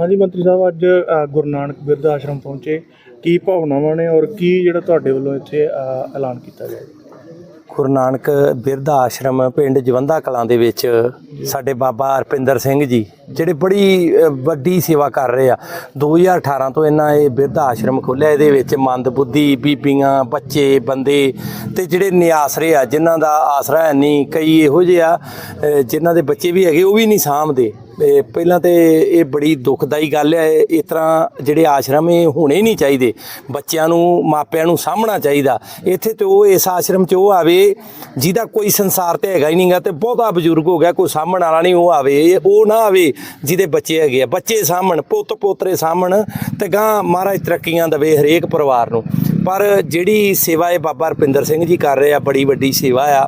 ਹਾਂਜੀ ਮੰਤਰੀ ਸਾਹਿਬ ਅੱਜ ਅ, ਗੁਰੂ ਨਾਨਕ ਬਿਰਧ ਆਸ਼ਰਮ ਪਹੁੰਚੇ। ਕੀ ਭਾਵਨਾਵਾਂ ਨੇ ਔਰ ਕੀ ਜਿਹੜਾ ਤੁਹਾਡੇ ਵੱਲੋਂ ਇੱਥੇ ਅ, ਐਲਾਨ ਕੀਤਾ ਗਿਆ ਜੀ? ਗੁਰੂ ਨਾਨਕ ਬਿਰਧ ਆਸ਼ਰਮ ਪਿੰਡ ਜਵੰਦਾ ਕਲਾਂ ਦੇ ਵਿੱਚ ਸਾਡੇ ਬਾਬਾ ਹਰਪਿੰਦਰ ਸਿੰਘ ਜੀ ਜਿਹੜੇ ਬੜੀ ਅ, ਵੱਡੀ ਸੇਵਾ ਕਰ ਰਹੇ ਆ। 2018 ਤੋਂ ਇਹਨਾਂ ਇਹ ਬਿਰਧ ਆਸ਼ਰਮ ਖੋਲ੍ਹਿਆ ਇਹਦੇ ਵਿੱਚ ਮੰਦਬੁੱਧੀ ਬੀਬੀਆਂ ਬੱਚੇ ਬੰਦੇ ਤੇ ਜਿਹੜੇ ਨਿਆਸਰੇ ਆ ਜਿਨ੍ਹਾਂ ਦਾ ਆਸਰਾ ਹੈ ਨਹੀਂ ਕਈ ਇਹੋ ਜਿਹੇ ਆ ਅ, ਜਿਨ੍ਹਾਂ ਦੇ ਬੱਚੇ ਵੀ ਹੈਗੇ ਉਹ ਵੀ ਨਹੀਂ ਸਾਂਭਦੇ। ਇਹ ਪਹਿਲਾਂ ਤੇ ਇਹ ਬੜੀ ਦੁਖਦਾਈ ਗੱਲ ਹੈ, ਇਸ ਤਰ੍ਹਾਂ ਜਿਹੜੇ ਆਸ਼ਰਮ ਇਹ ਹੋਣੇ ਨਹੀਂ ਚਾਹੀਦੇ। ਬੱਚਿਆਂ ਨੂੰ, ਮਾਪਿਆਂ ਨੂੰ ਸਾਂਭਣਾ ਚਾਹੀਦਾ। ਇੱਥੇ ਤੇ ਉਹ ਇਸ ਆਸ਼ਰਮ 'ਚ ਉਹ ਆਵੇ, ਜਿਹਦਾ ਕੋਈ ਸੰਸਾਰ ਤੇ ਹੈਗਾ ਹੀ ਨਹੀਂਗਾ ਤੇ ਬਹੁਤਾ ਬਜ਼ੁਰਗ ਹੋ ਗਿਆ, ਕੋਈ ਸਾਂਭਣ ਵਾਲਾ ਨਹੀਂ, ਉਹ ਆਵੇ। ਉਹ ਨਾ ਆਵੇ, ਜਿਹਦੇ ਬੱਚੇ ਹੈਗੇ ਆ। ਬੱਚੇ ਸਾਂਭਣ ਪੁੱਤ ਪੋਤਰੇ ਸਾਂਭਣ ਤੇ ਗਾਂ ਮਹਾਰਾਜ ਤਰੱਕੀਆਂ ਦੇਵੇ ਹਰੇਕ ਪਰਿਵਾਰ ਨੂੰ। ਪਰ ਜਿਹੜੀ ਸੇਵਾ ਇਹ ਬਾਬਾ ਰਪਿੰਦਰ ਸਿੰਘ ਜੀ ਕਰ ਰਹੇ ਆ, ਬੜੀ ਵੱਡੀ ਸੇਵਾ ਆ।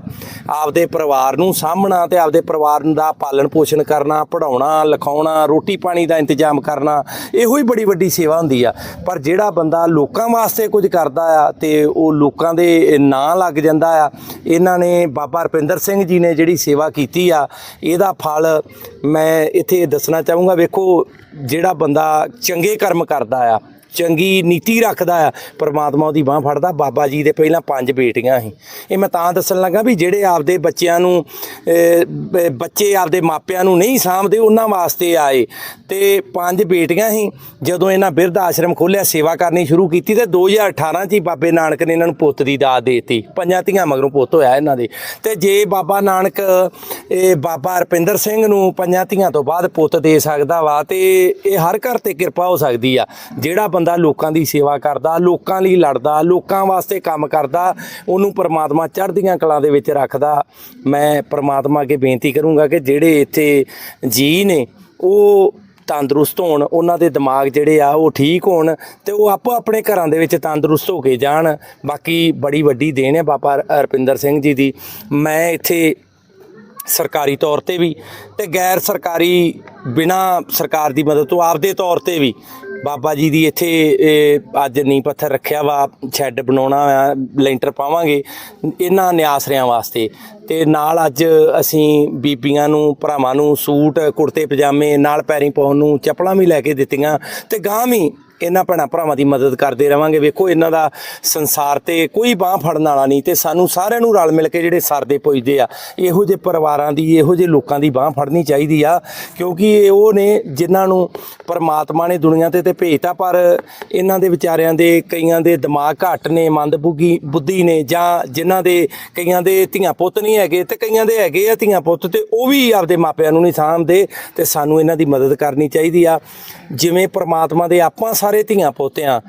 ਆਪਦੇ ਪਰਿਵਾਰ ਨੂੰ ਸਾਂਭਣਾ ਤੇ ਆਪਦੇ ਪਰਿਵਾਰ ਦਾ ਪਾਲਣ ਪੋਸ਼ਣ ਕਰਨਾ ਪੜਾਉਣਾ ਲਿਖਾਉਣਾ, ਰੋਟੀ ਪਾਣੀ ਦਾ ਇੰਤਜ਼ਾਮ ਕਰਨਾ, ਇਹੋ ਹੀ ਬੜੀ ਵੱਡੀ ਸੇਵਾ ਹੁੰਦੀ ਆ। ਪਰ ਜਿਹੜਾ ਬੰਦਾ ਲੋਕਾਂ ਵਾਸਤੇ ਕੁਝ ਕਰਦਾ ਆ ਤੇ ਉਹ ਲੋਕਾਂ ਦੇ ਨਾਂ ਲੱਗ ਜਾਂਦਾ ਆ, ਇਹਨਾਂ ਨੇ ਬਾਬਾ ਰਪਿੰਦਰ ਸਿੰਘ ਜੀ ਨੇ ਜਿਹੜੀ ਸੇਵਾ ਕੀਤੀ ਆ, ਇਹਦਾ ਫਲ ਮੈਂ ਇੱਥੇ ਦੱਸਣਾ ਚਾਹੂੰਗਾ। ਵੇਖੋ, ਜਿਹੜਾ ਬੰਦਾ ਚੰਗੇ ਕਰਮ ਕਰਦਾ ਆ ਚੰਗੀ ਨੀਤੀ ਰੱਖਦਾ ਆ, ਪਰਮਾਤਮਾ ਉਹਦੀ ਬਾਹ ਫੜਦਾ, ਬਾਬਾ ਜੀ ਦੇ ਪਹਿਲਾਂ ਪੰਜ ਬੇਟੀਆਂ ਸੀ। ਇਹ ਮੈਂ ਤਾਂ ਦੱਸਣ ਲੱਗਾ ਵੀ ਜਿਹੜੇ ਆਪਦੇ ਬੱਚਿਆਂ ਨੂੰ ਬੱਚੇ ਆਪਦੇ ਮਾਪਿਆਂ ਨੂੰ ਨਹੀਂ ਸਾਂਭਦੇ, ਉਹਨਾਂ ਵਾਸਤੇ ਆਏ। ਤੇ ਪੰਜ ਬੇਟੀਆਂ ਸੀ, ਜਦੋਂ ਇਹਨਾਂ ਬਿਰਧ ਆਸ਼ਰਮ ਖੋਲ੍ਹਿਆ, ਸੇਵਾ ਕਰਨੀ ਸ਼ੁਰੂ ਕੀਤੀ ਤੇ 2018 ਚ ਹੀ ਬਾਬੇ ਨਾਨਕ ਨੇ ਇਹਨਾਂ ਨੂੰ ਪੁੱਤ ਦੀ ਦਾਤ ਦੇਤੀ। ਪੰਜਾਂ ਧੀਆਂ ਮਗਰੋਂ ਪੁੱਤ ਹੋਇਆ ਇਹਨਾਂ ਦੇ। ਤੇ ਜੇ ਬਾਬਾ ਨਾਨਕ ਇਹ ਬਾਬਾ ਰਪਿੰਦਰ ਸਿੰਘ ਨੂੰ ਪੰਜਾਂ ਧੀਆਂ ਤੋਂ ਬਾਅਦ ਪੁੱਤ ਦੇ ਸਕਦਾ ਵਾ, ਤੇ ਇਹ ਹਰ ਘਰ ਤੇ ਕਿਰਪਾ ਹੋ ਸਕਦੀ ਆ। ਜਿਹੜਾ ਬੰਦਾ ਲੋਕਾਂ ਦੀ ਸੇਵਾ ਕਰਦਾ, ਲੋਕਾਂ ਲਈ ਲੜਦਾ, ਲੋਕਾਂ ਵਾਸਤੇ ਕੰਮ ਕਰਦਾ, ਉਹਨੂੰ ਪਰਮਾਤਮਾ ਚੜ੍ਹਦੀਆਂ ਕਲਾਂ ਦੇ ਵਿੱਚ ਰੱਖਦਾ। ਮੈਂ ਪਰਮਾਤਮਾ ਅੱਗੇ ਬੇਨਤੀ ਕਰੂੰਗਾ ਕਿ ਜਿਹੜੇ ਇੱਥੇ ਜੀ ਨੇ, ਉਹ ਤੰਦਰੁਸਤ ਹੋਣ, ਉਹਨਾਂ ਦੇ ਦਿਮਾਗ ਜਿਹੜੇ ਆ, ਉਹ ਠੀਕ ਹੋਣ ਤੇ ਉਹ ਆਪੋ ਆਪਣੇ ਘਰਾਂ ਦੇ ਵਿੱਚ ਤੰਦਰੁਸਤ ਹੋ ਕੇ ਜਾਣ। ਬਾਕੀ ਬੜੀ ਵੱਡੀ ਦੇਣ ਹੈ ਬਾਬਾ ਹਰਪਿੰਦਰ ਸਿੰਘ ਜੀ ਦੀ। ਮੈਂ ਇੱਥੇ ਸਰਕਾਰੀ ਤੌਰ ਤੇ ਵੀ ਤੇ ਗੈਰ ਸਰਕਾਰੀ ਬਿਨਾ ਸਰਕਾਰ ਦੀ ਮਦਦ ਤੋਂ ਆਪਦੇ ਤੌਰ ਤੇ ਵੀ ਬਾਬਾ ਜੀ ਦੀ ਇੱਥੇ ਅੱਜ ਨੀਂਹ ਪੱਥਰ ਰੱਖਿਆ ਵਾ, ਸ਼ੈੱਡ ਬਣਾਉਣਾ ਆ ਲੈਂਟਰ ਪਾਵਾਂਗੇ, ਇਹਨਾਂ ਨਿਆਸਰਿਆਂ ਵਾਸਤੇ। ਤੇ ਨਾਲ ਅੱਜ ਅਸੀਂ ਬੀਬੀਆਂ ਨੂੰ, ਭਰਾਵਾਂ ਨੂੰ ਸੂਟ, ਕੁੜਤੇ, ਪਜਾਮੇ, ਨਾਲ ਪੈਰੀ ਪਾਉਣ ਨੂੰ ਚੱਪਲਾਂ ਵੀ ਲੈ ਕੇ ਦਿੱਤੀਆਂ, ਤੇ ਗਾਂ ਵੀ ਇਹਨਾਂ ਭੈਣਾਂ ਭਰਾਵਾਂ ਦੀ ਮਦਦ ਕਰਦੇ ਰਵਾਂਗੇ। ਵੇਖੋ, ਇਹਨਾਂ ਦਾ ਸੰਸਾਰ ਤੇ ਕੋਈ ਬਾਹ ਫੜਨ ਵਾਲਾ ਨਹੀਂ ਤੇ ਸਾਨੂੰ ਸਾਰਿਆਂ ਨੂੰ ਰਲ ਮਿਲ ਕੇ ਜਿਹੜੇ ਸਰਦੇ ਪੁੱਜਦੇ ਆ, ਇਹੋ ਜਿਹੇ ਪਰਿਵਾਰਾਂ ਦੀ, ਇਹੋ ਜਿਹੇ ਲੋਕਾਂ ਦੀ ਬਾਹ ਫੜਨੀ ਚਾਹੀਦੀ ਆ, ਕਿਉਂਕਿ ਇਹ ਉਹ ਨੇ ਜਿਨ੍ਹਾਂ ਨੂੰ ਪਰਮਾਤਮਾ ਨੇ ਦੁਨੀਆ ਤੇ ਤੇ ਭੇਜਤਾ, ਪਰ ਇਹਨਾਂ ਦੇ ਵਿਚਾਰਿਆਂ ਦੇ ਕਈਆਂ ਦੇ ਦਿਮਾਗ ਘੱਟ ਨੇ ਮੰਦਬੁੱਗੀ ਬੁੱਧੀ ਨੇ ਜਾਂ ਜਿਨ੍ਹਾਂ ਦੇ ਕਈਆਂ ਦੇ ਧੀਆਂ ਪੁੱਤ ਨਹੀਂ ਹੈਗੇ ਤੇ ਕਈਆਂ ਦੇ ਹੈਗੇ ਆ ਧੀਆਂ ਪੁੱਤ ਤੇ ਉਹ ਵੀ ਆਪਦੇ ਮਾਪਿਆਂ ਨੂੰ ਨਹੀਂ ਸਾਂਭਦੇ ਤੇ ਸਾਨੂੰ ਇਹਨਾਂ ਦੀ ਮਦਦ ਕਰਨੀ ਚਾਹੀਦੀ ਆ। ਜਿਵੇਂ ਪਰਮਾਤਮਾ ਦੇ ਆਪਾਂ ਸਾਰੇ ਧੀਆਂ ਪੋਤਿਆਂ,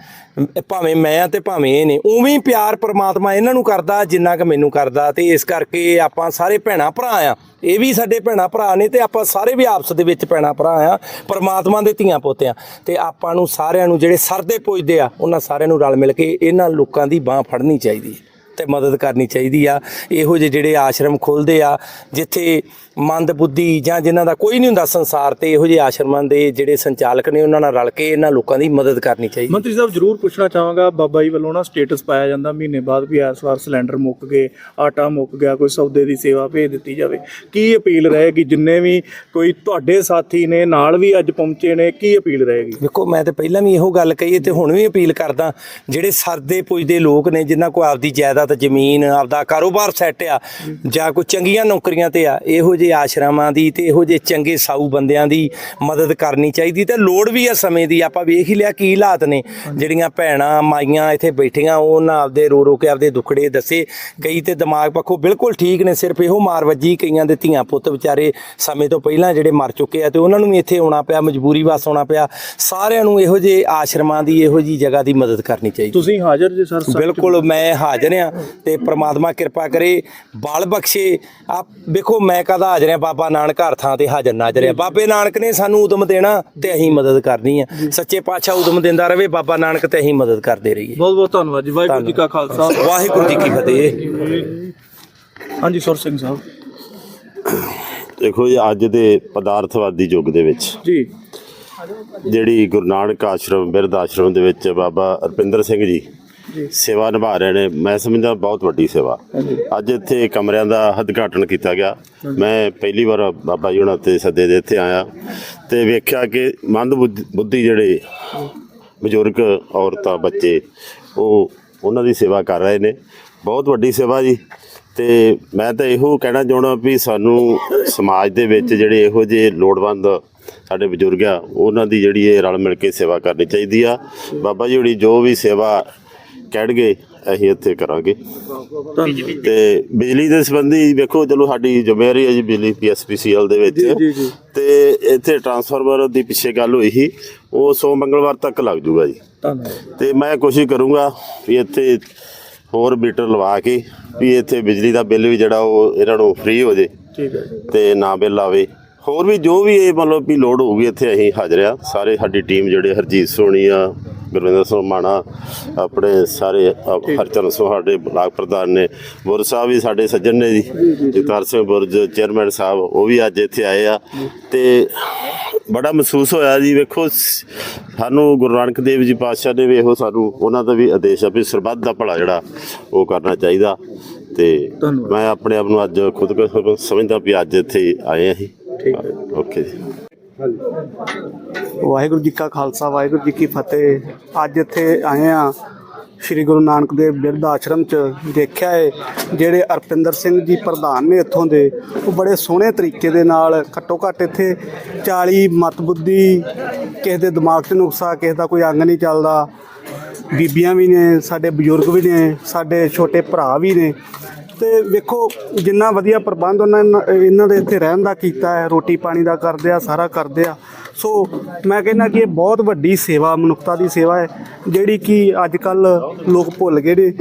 ਭਾਵੇਂ ਮੈਂ ਆ ਤੇ ਭਾਵੇਂ ਇਹ ਨੇ, ਉਵੇਂ ਹੀ ਪਿਆਰ ਪ੍ਰਮਾਤਮਾ ਇਹਨਾਂ ਨੂੰ ਕਰਦਾ, ਜਿੰਨਾ ਕਿ ਮੈਨੂੰ ਕਰਦਾ ਤੇ ਇਸ ਕਰਕੇ ਆਪਾਂ ਸਾਰੇ ਭੈਣਾ ਭਰਾ ਆ। ਇਹ ਵੀ ਸਾਡੇ ਭੈਣਾ ਭਰਾ ਨੇ ਤੇ ਆਪਾਂ ਸਾਰੇ ਵੀ ਆਪਸ ਦੇ ਵਿੱਚ ਭੈਣਾ ਭਰਾ ਆ, ਪ੍ਰਮਾਤਮਾ ਦੇ ਧੀਆਂ ਪੋਤਿਆਂ। ਤੇ ਆਪਾਂ ਨੂੰ ਸਾਰਿਆਂ ਨੂੰ ਜਿਹੜੇ ਸਰਦੇ ਪੁੱਜਦੇ ਆ, ਉਹਨਾਂ ਸਾਰਿਆਂ ਨੂੰ ਰਲ ਮਿਲ ਕੇ ਇਹਨਾਂ ਲੋਕਾਂ ਦੀ ਬਾਹ ਫੜਨੀ ਚਾਹੀਦੀ। ਹੈ ਤੇ ਮਦਦ ਕਰਨੀ ਚਾਹੀਦੀ ਆ। ਇਹੋ ਜਿਹੇ ਜਿਹੜੇ ਆਸ਼ਰਮ ਖੁੱਲਦੇ ਆ ਜਿੱਥੇ ਮੰਦ ਬੁੱਧੀ ਜਾਂ ਜਿਨ੍ਹਾਂ ਦਾ ਕੋਈ ਨਹੀਂ ਹੁੰਦਾ ਸੰਸਾਰ ਤੇ ਇਹੋ ਜਿਹੇ ਆਸ਼ਰਮਾਂ ਦੇ ਜਿਹੜੇ ਸੰਚਾਲਕ ਨੇ ਉਹਨਾਂ ਨਾਲ ਰਲ ਕੇ ਇਹਨਾਂ ਲੋਕਾਂ ਦੀ ਮਦਦ ਕਰਨੀ ਚਾਹੀਦੀ। ਮੰਤਰੀ ਸਾਹਿਬ ਜਰੂਰ ਪੁੱਛਣਾ ਚਾਹਾਂਗਾ ਬਾਬਾ ਜੀ ਵੱਲੋਂ ਨਾ ਸਟੇਟਸ ਪਾਇਆ ਜਾਂਦਾ ਮਹੀਨੇ ਬਾਅਦ ਵੀ ਇਸ ਵਾਰ ਸਿਲੰਡਰ ਮੁੱਕ ਗਏ ਆਟਾ ਮੁੱਕ ਗਿਆ ਕੋਈ ਸੌਦੇ ਦੀ ਸੇਵਾ ਭੇਜ ਦਿੱਤੀ ਜਾਵੇ। ਕੀ ਅਪੀਲ ਰਹੇਗੀ? ਜਿੰਨੇ ਵੀ ਕੋਈ ਤੁਹਾਡੇ ਸਾਥੀ ਨੇ ਨਾਲ ਵੀ ਅੱਜ ਪਹੁੰਚੇ ਨੇ ਕੀ ਅਪੀਲ ਰਹੇਗੀ? ਵੇਖੋ ਮੈਂ ਤੇ ਪਹਿਲਾਂ ਵੀ ਇਹੋ ਗੱਲ ਕਹੀ ਤੇ ਹੁਣ ਵੀ ਅਪੀਲ ਕਰਦਾ ਜਿਹੜੇ ਸਰਦੇ ਪੁੱਜਦੇ ਲੋਕ ਨੇ ਜਿਨ੍ਹਾਂ ਕੋਲ ਆਪਦੀ ਜਾਇਦਾਦ ਜ਼ਮੀਨ ਆਪਦਾ ਕਾਰੋਬਾਰ ਸੈੱਟ ਆ ਜਾਂ ਕੋਈ ਚੰਗੀਆਂ ਨੌਕਰੀਆਂ ਤੇ ਆ ਇਹੋ ਜਿਹੇ ਆਸ਼ਰਮਾਂ ਦੀ ਤੇ ਇਹੋ ਜਿਹੇ ਚੰਗੇ ਸਾਊ ਬੰਦਿਆਂ ਦੀ ਮਦਦ ਕਰਨੀ ਚਾਹੀਦੀ ਤੇ ਲੋੜ ਵੀ ਆ ਸਮੇਂ ਦੀ ਆਪਾਂ ਵੇਖ ਹੀ ਲਿਆ ਕੀ ਹਾਲਾਤ ਨੇ। ਜਿਹੜੀਆਂ ਭੈਣਾਂ ਮਾਈਆਂ ਇੱਥੇ ਬੈਠੀਆਂ ਉਹਨਾਂ ਆਪਦੇ ਰੋ ਰੋ ਕੇ ਆਪਦੇ ਦੁੱਖੜੇ ਦੱਸੇ। ਕਈ ਤੇ ਦਿਮਾਗ ਪੱਖੋਂ ਬਿਲਕੁਲ ਠੀਕ ਨੇ ਸਿਰਫ ਇਹੋ ਮਾਰ ਵੱਜੀ ਕਈਆਂ ਦੇ ਧੀਆਂ ਪੁੱਤ ਵਿਚਾਰੇ ਸਮੇਂ ਤੋਂ ਪਹਿਲਾਂ ਜਿਹੜੇ ਮਰ ਚੁੱਕੇ ਆ ਤੇ ਉਹਨਾਂ ਨੂੰ ਵੀ ਇੱਥੇ ਆਉਣਾ ਪਿਆ ਮਜਬੂਰੀ ਵਾਸ ਆਉਣਾ ਪਿਆ। ਸਾਰਿਆਂ ਨੂੰ ਇਹੋ ਜਿਹੇ ਆਸ਼ਰਮਾਂ ਦੀ ਇਹੋ ਜਿਹੀ ਜਗ੍ਹਾ ਦੀ ਮਦਦ ਕਰਨੀ ਚਾਹੀਦੀ। ਤੁਸੀਂ ਹਾਜ਼ਰ ਜੇ ਸਰ ਬਿਲਕੁਲ ਮੈਂ ਹਾਜ਼ਰ ਆ। ਤੇ ਪ੍ਰਮਾਤਮਾ ਕਿਰਪਾ ਕਰੇ ਬਲ ਬਖਸ਼ੇ। ਆ ਵੇਖੋ ਮੈਂ ਕਦਾ ਹਾਜ਼ਰ ਆ ਬਾਬਾ ਨਾਨਕ ਹਰ ਥਾਂ ਤੇ ਹਾਜ਼ਰ ਨਾਜ਼ਰ ਆ ਬਾਬੇ ਨਾਨਕ ਨੇ ਸਾਨੂੰ ਉਦਮ ਦੇਣਾ ਤੇ ਅਸੀਂ ਮਦਦ ਕਰਨੀ ਆ ਸੱਚੇ ਪਾਤਸ਼ਾਹ ਉਦਮ ਦਿੰਦਾ ਰਵੇ ਬਾਬਾ ਨਾਨਕ ਤੇ ਅਸੀਂ ਮਦਦ ਕਰਦੇ ਰਹੀਏ। ਬਹੁਤ ਬਹੁਤ ਧੰਨਵਾਦ ਜੀ। ਵਾਹਿਗੁਰੂ ਜੀ ਕਾ ਖਾਲਸਾ। ਵਾਹਿਗੁਰੂ ਜੀ ਕੀ ਫਤਿਹ। ਹਾਂਜੀ ਸੁਰ ਸਿੰਘ ਸਾਹਿਬ। ਦੇਖੋ ਜੀ ਅੱਜ ਦੇ ਪਦਾਰਥਵਾਦੀ ਯੁੱਗ ਦੇ ਵਿੱਚ ਜੀ। ਜਿਹੜੀ ਗੁਰੂ ਨਾਨਕ ਆਸ਼ਰਮ ਬਿਰਧ ਆਸ਼ਰਮ ਦੇ ਵਿੱਚ ਬਾਬਾ ਰਪਿੰਦਰ ਸਿੰਘ ਜੀ ਸੇਵਾ ਨਿਭਾ ਰਹੇ ਨੇ। ਮੈਂ ਸਮਝਦਾ ਬਹੁਤ ਵੱਡੀ ਸੇਵਾ। ਅੱਜ ਇੱਥੇ ਕਮਰਿਆਂ ਦਾ ਉਦਘਾਟਨ ਕੀਤਾ ਗਿਆ। ਮੈਂ ਪਹਿਲੀ ਵਾਰ ਬਾਬਾ ਜੀ ਹੁਣਾਂ ਤੇ ਸੱਦੇ ਦੇ ਇੱਥੇ ਆਇਆ ਤੇ ਵੇਖਿਆ ਕਿ ਮੰਦ ਬੁੱਧ- ਜਿਹੜੇ ਬਜ਼ੁਰਗ ਔਰਤਾਂ ਬੱਚੇ ਉਹ ਉਹਨਾਂ ਦੀ ਸੇਵਾ ਕਰ ਰਹੇ ਨੇ। ਬਹੁਤ ਵੱਡੀ ਸੇਵਾ ਜੀ। ਤੇ ਮੈਂ ਤਾਂ ਇਹੋ ਕਹਿਣਾ ਚਾਹੁੰਦਾ ਵੀ ਸਾਨੂੰ ਸਮਾਜ ਦੇ ਵਿੱਚ ਜਿਹੜੇ ਇਹੋ ਜਿਹੇ ਲੋੜਵੰਦ ਸਾਡੇ ਬਜ਼ੁਰਗ ਆ ਉਹਨਾਂ ਦੀ ਜਿਹੜੀ ਇਹ ਰਲ ਮਿਲ ਕੇ ਸੇਵਾ ਕਰਨੀ ਚਾਹੀਦੀ ਆ। ਬਾਬਾ ਜੀ ਹੁਣੀ ਜੋ ਵੀ ਸੇਵਾ ਕਹਿਣਗੇ ਅਸੀਂ ਇੱਥੇ ਕਰਾਂਗੇ। ਤੇ ਬਿਜਲੀ ਦੇ ਸੰਬੰਧੀ ਵੇਖੋ ਚਲੋ ਸਾਡੀ ਜ਼ਿੰਮੇਵਾਰੀ ਹੈ ਜੀ ਬਿਜਲੀ ਪੀਐਸਪੀਸੀਐਲ ਦੇ ਵਿੱਚ। ਤੇ ਇੱਥੇ ਟਰਾਂਸਫਾਰਮਰ ਦੀ ਪਿੱਛੇ ਗੱਲ ਹੋਈ ਸੀ ਉਹ ਸੋ ਮੰਗਲਵਾਰ ਤੱਕ ਲੱਗ ਜੂਗਾ ਜੀ। ਤੇ ਮੈਂ ਕੋਸ਼ਿਸ਼ ਕਰੂੰਗਾ ਵੀ ਇੱਥੇ ਹੋਰ ਮੀਟਰ ਲਵਾ ਕੇ ਵੀ ਇੱਥੇ ਬਿਜਲੀ ਦਾ ਬਿੱਲ ਵੀ ਜਿਹੜਾ ਉਹ ਇਹਨਾਂ ਨੂੰ ਫ੍ਰੀ ਹੋ ਜੇ। ਠੀਕ ਹੈ ਜੀ। ਤੇ ਨਾ ਬਿੱਲ ਆਵੇ। ਹੋਰ ਵੀ ਜੋ ਵੀ ਇਹ ਮਤਲਬ ਵੀ ਲੋਡ ਹੋਊਗੀ ਇੱਥੇ ਅਸੀਂ ਹਾਜ਼ਰ ਆ ਸਾਰੇ ਸਾਡੀ ਟੀਮ ਜਿਹੜੇ ਹਰਜੀਤ ਸੋਣੀ ਆ ਗੁਰਵਿੰਦਰ ਸਿੰਘ ਮਾਣਾ ਆਪਣੇ ਸਾਰੇ ਹਰਚਰਨ ਸਾਡੇ ਬਲਾਕ ਪ੍ਰਧਾਨ ਨੇ ਬੁਰ ਸਾਹਿਬ ਵੀ ਸਾਡੇ ਸੱਜਣ ਨੇ ਜੀ ਜਗਤਾਰ ਸਿੰਘ ਬੁਰਜ ਚੇਅਰਮੈਨ ਸਾਹਿਬ ਉਹ ਵੀ ਅੱਜ ਇੱਥੇ ਆਏ ਆ। ਤੇ ਬੜਾ ਮਹਿਸੂਸ ਹੋਇਆ ਜੀ ਵੇਖੋ ਸਾਨੂੰ ਗੁਰੂ ਨਾਨਕ ਦੇਵ ਜੀ ਪਾਤਸ਼ਾਹ ਨੇ ਵੀ ਇਹੋ ਸਾਨੂੰ ਉਹਨਾਂ ਦਾ ਵੀ ਆਦੇਸ਼ ਆ ਵੀ ਸਰਬੱਤ ਦਾ ਭਲਾ ਜਿਹੜਾ ਉਹ ਕਰਨਾ ਚਾਹੀਦਾ। ਤੇ। ਮੈਂ ਆਪਣੇ ਆਪ ਨੂੰ ਅੱਜ ਖੁਦ ਕੁ ਸਮਝਦਾ ਵੀ ਅੱਜ ਇੱਥੇ ਆਏ ਆ ਹੈ ਓਕੇ ਜੀ। ਵਾਹਿਗੁਰੂ ਜੀ ਕਾ ਖਾਲਸਾ, ਵਾਹਿਗੁਰੂ ਜੀ ਕੀ ਫਤਿਹ। ਅੱਜ ਇੱਥੇ ਆਏ ਆ ਸ਼੍ਰੀ ਗੁਰੂ ਨਾਨਕ ਦੇਵ ਬਿਰਧ ਆਸ਼ਰਮ ਚ ਦੇਖਿਆ ਹੈ ਜਿਹੜੇ ਅਰਪਿੰਦਰ ਸਿੰਘ ਜੀ ਪ੍ਰਧਾਨ ਨੇ ਇੱਥੋਂ ਦੇ। ਉਹ ਬੜੇ ਸੋਹਣੇ ਤਰੀਕੇ ਦੇ ਨਾਲ ਘੱਟੋ ਘੱਟ ਇੱਥੇ 40 ਮਤਬੁੱਧੀ, ਕਿਸੇ ਦੇ ਦਿਮਾਗ 'ਚ ਨੁਕਸਾ, ਕਿਸੇ ਦਾ ਕੋਈ ਅੰਗ ਨਹੀਂ ਚੱਲਦਾ। ਬੀਬੀਆਂ ਵੀ ਨੇ, ਸਾਡੇ ਬਜ਼ੁਰਗ ਵੀ ਨੇ, ਸਾਡੇ ਛੋਟੇ ਭਰਾ ਵੀ ਨੇ। ਤੇ ਵੇਖੋ, ਜਿੰਨਾ ਵਧੀਆ ਪ੍ਰਬੰਧ ਉਹਨਾਂ ਨੇ, ਇਹਨਾਂ ਦੇ ਇੱਥੇ ਰਹਿਣ ਦਾ ਕੀਤਾ ਹੈ, ਰੋਟੀ ਪਾਣੀ ਦਾ ਕਰਦੇ ਆ, ਸਾਰਾ ਕਰਦੇ ਆ। ਸੋ ਮੈਂ ਕਹਿੰਦਾ ਕਿ ਇਹ ਬਹੁਤ ਵੱਡੀ ਸੇਵਾ, ਮਨੁੱਖਤਾ ਦੀ ਸੇਵਾ ਹੈ, ਜਿਹੜੀ ਕਿ ਅੱਜ ਕੱਲ ਲੋਕ ਭੁੱਲ ਗਏ ਨੇ।